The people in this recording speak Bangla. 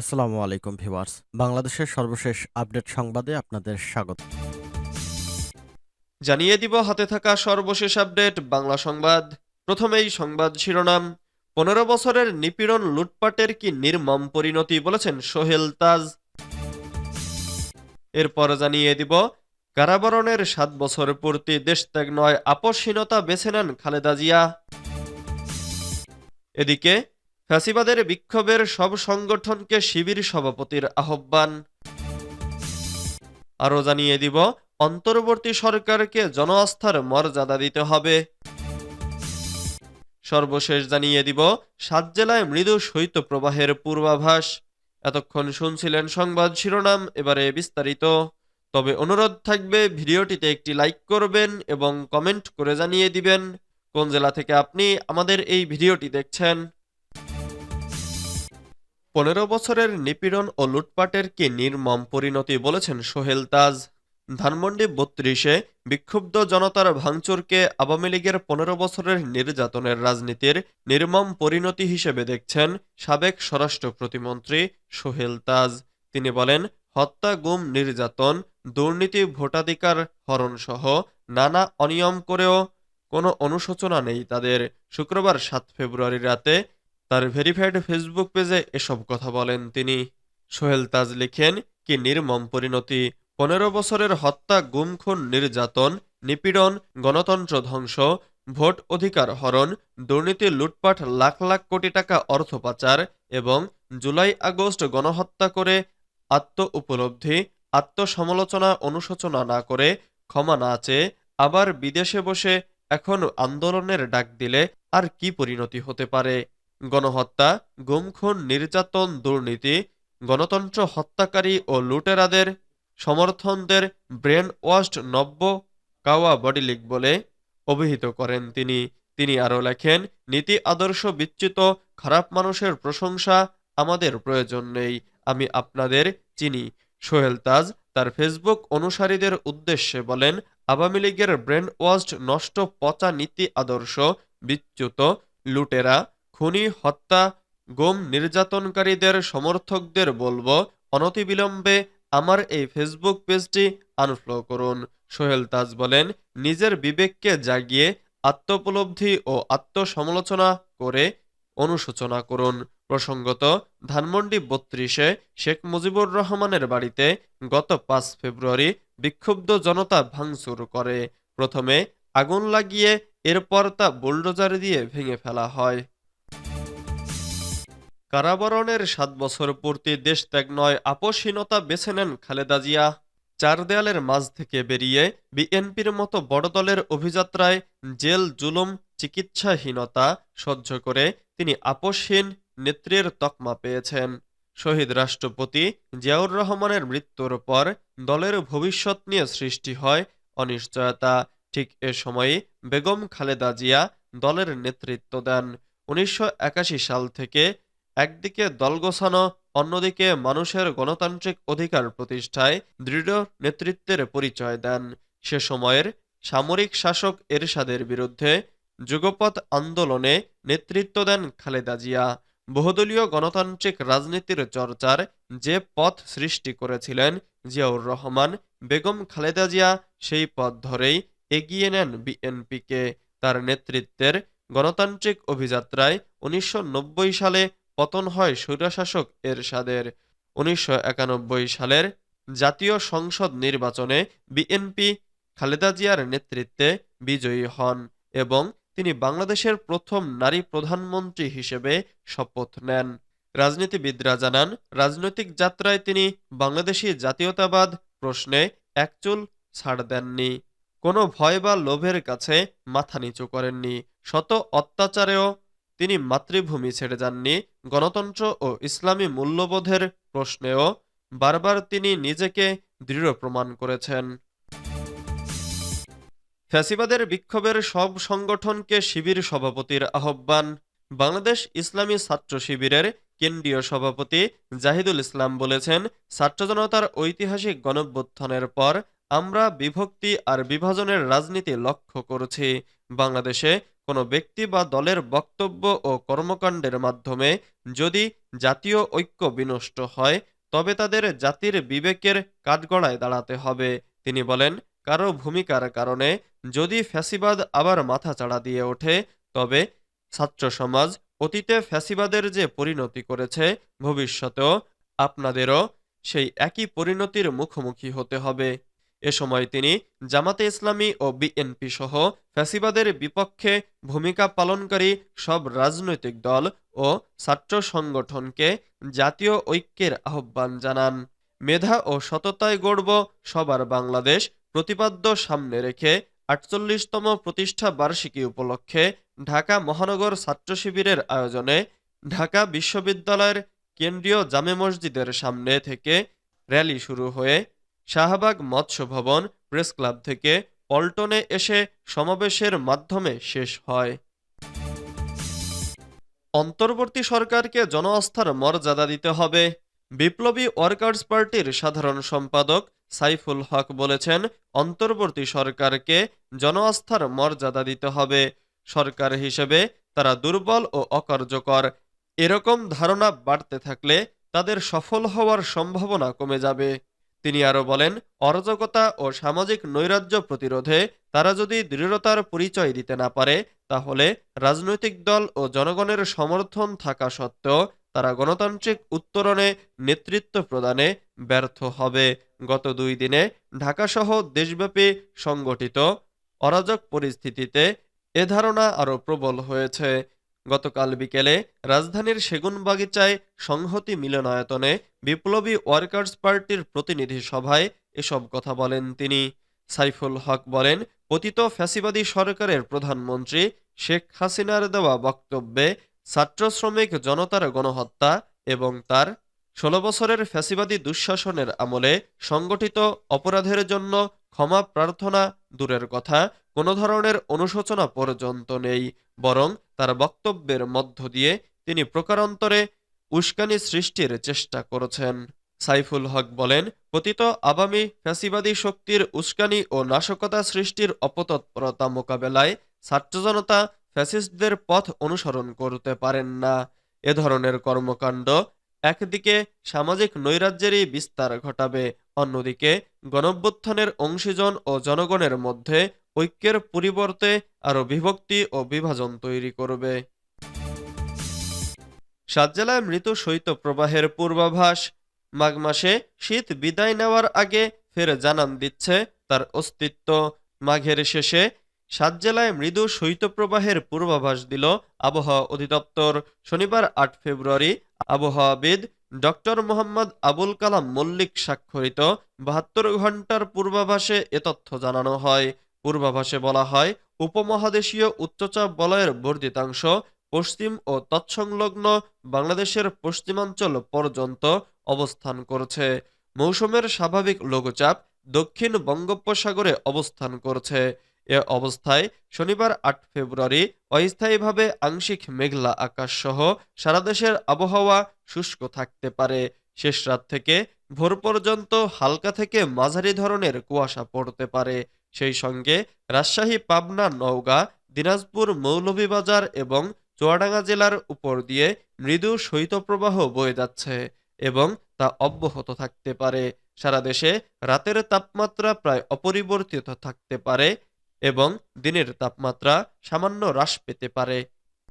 আসসালামু আলাইকুম ভিউয়ার্স। বাংলাদেশের সর্বশেষ আপডেট সংবাদে আপনাদের স্বাগত। জানিয়ে দিব, হাতে থাকা সর্বশেষ আপডেট, বাংলা সংবাদ। প্রথমেই সংবাদ শিরোনাম। পনেরো বছরের নিপীড়ন লুটপাটের কি নির্মম পরিণতি বলেছেন সোহেল তাজ। এরপর জানিয়ে দিব, কারাবরণের সাত বছর পূর্তি দেশত্যাগ নয়, আপসহীনতা বেছে নেন খালেদা জিয়া। এদিকে ফ্যাসিবাদের বিক্ষোভের সব সংগঠনকে শিবির সভাপতির আহ্বান। আরও জানিয়ে দিব, অন্তর্বর্তী সরকারকে জনআস্থার মর্যাদা দিতে হবে। সর্বশেষ জানিয়ে দিব, সাত জেলায় মৃদু শৈত্যপ্রবাহের পূর্বাভাস। এতক্ষণ শুনছিলেন সংবাদ শিরোনাম, এবারে বিস্তারিত। তবে অনুরোধ থাকবে, ভিডিওটিতে একটি লাইক করবেন এবং কমেন্ট করে জানিয়ে দিবেন। কোন জেলা থেকে আপনি আমাদের এই ভিডিওটি দেখছেন? পনেরো বছরের নিপীড়ন ও লুটপাটের কি নির্মম পরিণতি বলেছেন সোহেল তাজ? ধানমন্ডি বত্রিশে বিক্ষুব্ধ জনতার ভাঙচুরকে আওয়ামী লীগের পনেরো বছরের নির্যাতনের রাজনীতির নির্মম পরিণতি হিসেবে দেখছেন সাবেক স্বরাষ্ট্র প্রতিমন্ত্রী সোহেল তাজ। তিনি বলেন, হত্যা, গুম, নির্যাতন, দুর্নীতি, ভোটাধিকার, হরণসহ নানা অনিয়ম করেও কোনো অনুশোচনা নেই তাদের। শুক্রবার সাত ফেব্রুয়ারি রাতে তার ভেরিফাইড ফেসবুক পেজে এসব কথা বলেন তিনি। সোহেল তাজ লিখেন, কি নির্মম পরিণতি। পনেরো বছরের হত্যা গুম খুন নির্যাতন, নিপীড়ন, গণতন্ত্র ধ্বংস, ভোট অধিকার হরণ, দুর্নীতি, লুটপাট, লাখ লাখ কোটি টাকা অর্থ পাচার এবং জুলাই আগস্ট গণহত্যা করে আত্ম উপলব্ধি, আত্মসমালোচনা, অনুশোচনা না করে ক্ষমা না চেয়ে আবার বিদেশে বসে এখন আন্দোলনের ডাক দিলে আর কি পরিণতি হতে পারে? গণহত্যা, গুমখুন নির্যাতন দুর্নীতি, গণতন্ত্র হত্যাকারী ও লুটেরাদের, সমর্থনদের ব্রেন ওয়াশড নব্য কাওয়া বডি লিগ বলে অভিহিত করেন তিনি। তিনি আরও লেখেন, নীতি আদর্শ বিচ্যুত, খারাপ মানুষের প্রশংসা আমাদের প্রয়োজন নেই। আমি আপনাদের চিনি। সোহেল তাজ তার ফেসবুক অনুসারীদের উদ্দেশ্যে বলেন, আওয়ামী লীগের ব্রেন ওয়াশড নষ্ট পচা নীতি আদর্শ বিচ্যুত, লুটেরা খুনি, হত্যা, গুম নির্যাতনকারীদের সমর্থকদের বলব, অনতিবিলম্বে আমার এই ফেসবুক পেজটি আনফলো করুন। সোহেল তাজ বলেন, নিজের বিবেককে জাগিয়ে আত্মোপলব্ধি ও আত্মসমালোচনা করে অনুশোচনা করুন। প্রসঙ্গত, ধানমন্ডি বত্রিশে শেখ মুজিবুর রহমানের বাড়িতে গত পাঁচ ফেব্রুয়ারি বিক্ষুব্ধ জনতা ভাঙচুর করে। প্রথমে আগুন লাগিয়ে, এরপর তা বুলডোজার দিয়ে ভেঙে ফেলা হয়। কারাবরণের সাত বছর পূর্তি দেশত্যাগ নয় আপসহীনতা বেছে নেন খালেদা জিয়া। চার দেয়ালের মাঝ থেকে বেরিয়ে বিএনপির মতো বড় দলের অভিযাত্রায় জেল, জুলুম, চিকিৎসাহীনতা সহ্য করে তিনি আপসহীন নেত্রীর তকমা পেয়েছেন। শহীদ রাষ্ট্রপতি জিয়াউর রহমানের মৃত্যুর পর দলের ভবিষ্যৎ নিয়ে সৃষ্টি হয় অনিশ্চয়তা। ঠিক এ সময়ে বেগম খালেদা জিয়া দলের নেতৃত্ব দেন। উনিশশো একাশি সাল থেকে একদিকে দল গোছানো, অন্যদিকে মানুষের গণতান্ত্রিক অধিকার প্রতিষ্ঠায় দৃঢ় নেতৃত্বের পরিচয় দেন। সে সময়ের সামরিক শাসক এরশাদের বিরুদ্ধে যুগপৎ আন্দোলনে নেতৃত্ব দেন খালেদা জিয়া। বহুদলীয় গণতান্ত্রিক রাজনীতির চর্চার যে পথ সৃষ্টি করেছিলেন জিয়াউর রহমান, বেগম খালেদা জিয়া সেই পথ ধরেই এগিয়ে নেন বিএনপিকে। তার নেতৃত্বের গণতান্ত্রিক অভিযাত্রায় উনিশশো নব্বই সালে পতন হয় স্বৈরশাসক এরশাদের উনিশশো একানব্বই সালের জাতীয় সংসদ নির্বাচনে বিএনপি খালেদা জিয়ার নেতৃত্বে বিজয়ী হন এবং তিনি বাংলাদেশের প্রথম নারী প্রধানমন্ত্রী হিসেবে শপথ নেন। রাজনীতিবিদরা জানান, রাজনৈতিক যাত্রায় তিনি বাংলাদেশি জাতীয়তাবাদ প্রশ্নে একচুল ছাড় দেননি। কোনো ভয় বা লোভের কাছে মাথা নিচু করেননি। শত অত্যাচারেও তিনি মাতৃভূমি ছেড়ে যাননি। গণতন্ত্র ও ইসলামী মূল্যবোধের প্রশ্নেও বারবার তিনি নিজেকে দৃঢ় প্রমাণ করেছেন। ফ্যাসিবাদের বিক্ষোভের সব সংগঠনকে শিবির সভাপতির আহ্বান। বাংলাদেশ ইসলামী ছাত্র শিবিরের কেন্দ্রীয় সভাপতি জাহিদুল ইসলাম বলেছেন, ছাত্র জনতার ঐতিহাসিক গণভ্যুত্থানের পর আমরা বিভক্তি আর বিভাজনের রাজনীতি লক্ষ্য করছি। বাংলাদেশে কোনো ব্যক্তি বা দলের বক্তব্য ও কর্মকাণ্ডের মাধ্যমে যদি জাতীয় ঐক্য বিনষ্ট হয়, তবে তাদের জাতির বিবেকের কাঠগড়ায় দাঁড়াতে হবে। তিনি বলেন, কারও ভূমিকার কারণে যদি ফ্যাসিবাদ আবার মাথাচাড়া দিয়ে ওঠে, তবে ছাত্র সমাজ অতীতে ফ্যাসিবাদের যে পরিণতি করেছে, ভবিষ্যতেও আপনাদেরও সেই একই পরিণতির মুখোমুখি হতে হবে। এ সময় তিনি জামাতে ইসলামী ও বিএনপি সহ ফ্যাসিবাদের বিপক্ষে ভূমিকা পালনকারী সব রাজনৈতিক দল ও ছাত্র সংগঠনকে জাতীয় ঐক্যের আহ্বান জানান। মেধা ও সততায় গড়ব সবার বাংলাদেশ প্রতিপাদ্য সামনে রেখে আটচল্লিশতম প্রতিষ্ঠা বার্ষিকী উপলক্ষে ঢাকা মহানগর ছাত্র শিবিরের আয়োজনে ঢাকা বিশ্ববিদ্যালয়ের কেন্দ্রীয় জামে মসজিদের সামনে থেকে র্যালি শুরু হয়ে শাহবাগ মৎস্য ভবন প্রেস ক্লাব থেকে পল্টনে এসে সমাবেশের মাধ্যমে শেষ হয়। অন্তর্বর্তী সরকারকে জনআস্থার মর্যাদা দিতে হবে, বিপ্লবী ওয়ার্কার্স পার্টির সাধারণ সম্পাদক সাইফুল হক বলেছেন, অন্তর্বর্তী সরকারকে জনআস্থার মর্যাদা দিতে হবে, সরকার হিসেবে তারা দুর্বল ও অকার্যকর, এরকম ধারণা বাড়তে থাকলে তাদের সফল হওয়ার সম্ভাবনা কমে যাবে। তিনি আরও বলেন, অরাজকতা ও সামাজিক নৈরাজ্য প্রতিরোধে তারা যদি দৃঢ়তার পরিচয় দিতে না পারে, তাহলে রাজনৈতিক দল ও জনগণের সমর্থন থাকা সত্ত্বেও তারা গণতান্ত্রিক উত্তরণে নেতৃত্ব প্রদানে ব্যর্থ হবে। গত দুই দিনে ঢাকাসহ দেশব্যাপী সংগঠিত অরাজক পরিস্থিতিতে এ ধারণা আরও প্রবল হয়েছে। গতকাল বিকেলে রাজধানীর সেগুনবাগিচায় সংহতি মিলনায়তনে বিপ্লবী ওয়ার্কার্স পার্টির প্রতিনিধি সভায় এসব কথা বলেন তিনি। সাইফুল হক বলেন, পতিত ফ্যাসিবাদী সরকারের প্রধানমন্ত্রী শেখ হাসিনার দেওয়া বক্তব্যে ছাত্র শ্রমিক জনতার গণহত্যা এবং তার ষোলো বছরের ফ্যাসিবাদী দুঃশাসনের আমলে সংগঠিত অপরাধের জন্য ক্ষমা প্রার্থনা দূরের কথা, কোনো ধরনের অনুশোচনা পর্যন্ত নেই, বরং তার বক্তব্যের মধ্য দিয়ে তিনি প্রকারান্তরে উস্কানি সৃষ্টির চেষ্টা করেছেন। সাইফুল হক বলেন, পতিত আবামী ফ্যাসিবাদী শক্তির উস্কানি ও নাশকতা সৃষ্টির অপতৎপরতা মোকাবেলায় ছাত্র জনতা ফ্যাসিস্টদের পথ অনুসরণ করতে পারেন না। এ ধরনের কর্মকাণ্ড একদিকে সামাজিক নৈরাজ্যেরই বিস্তার ঘটাবে অন্যদিকে গণভ্যুত্থানের অংশীজন ও জনগণের মধ্যে ঐক্যের পরিবর্তে আরও বিভক্তি ও বিভাজন তৈরি করবে। সাত জেলায় মৃত শৈত্যপ্রবাহের পূর্বাভাস, মাঘ মাসে শীত বিদায় নেওয়ার আগে ফের জানান দিচ্ছে তার অস্তিত্ব। মাঘের শেষে সাত জেলায় মৃদু শৈত্যপ্রবাহের পূর্বাভাস দিল আবহাওয়া অধিদপ্তর। শনিবার আট ফেব্রুয়ারি আবহাওয়াবিদ ডক্টর মোহাম্মদ আবুল কালাম মল্লিক স্বাক্ষরিত বাহাত্তর ঘণ্টার পূর্বাভাসে এ তথ্য জানানো হয়। পূর্বাভাসে বলা হয়, উপমহাদেশীয় উচ্চচাপ বলয়ের বর্ধিতাংশ পশ্চিম ও তৎসংলগ্ন বাংলাদেশের পশ্চিমাঞ্চল পর্যন্ত অবস্থান করছে। মৌসুমের স্বাভাবিক লঘুচাপ দক্ষিণ বঙ্গোপসাগরে অবস্থান করছে। এ অবস্থায় শনিবার আট ফেব্রুয়ারি অস্থায়ীভাবে আংশিক মেঘলা আকাশ সহ সারা দেশের আবহাওয়া শুষ্ক থাকতে পারে। শেষ রাত থেকে ভোর পর্যন্ত হালকা থেকে মাঝারি ধরনের কুয়াশা পড়তে পারে। সেই সঙ্গে রাজশাহী, পাবনা, নওগাঁ, দিনাজপুর, মৌলভীবাজার এবং চুয়াডাঙ্গা জেলার উপর দিয়ে মৃদু শৈত্যপ্রবাহ বয়ে যাচ্ছে এবং তা অব্যাহত থাকতে পারে। সারা দেশে রাতের তাপমাত্রা প্রায় অপরিবর্তিত থাকতে পারে। এবং দিনের তাপমাত্রা সামান্য হ্রাস পেতে পারে।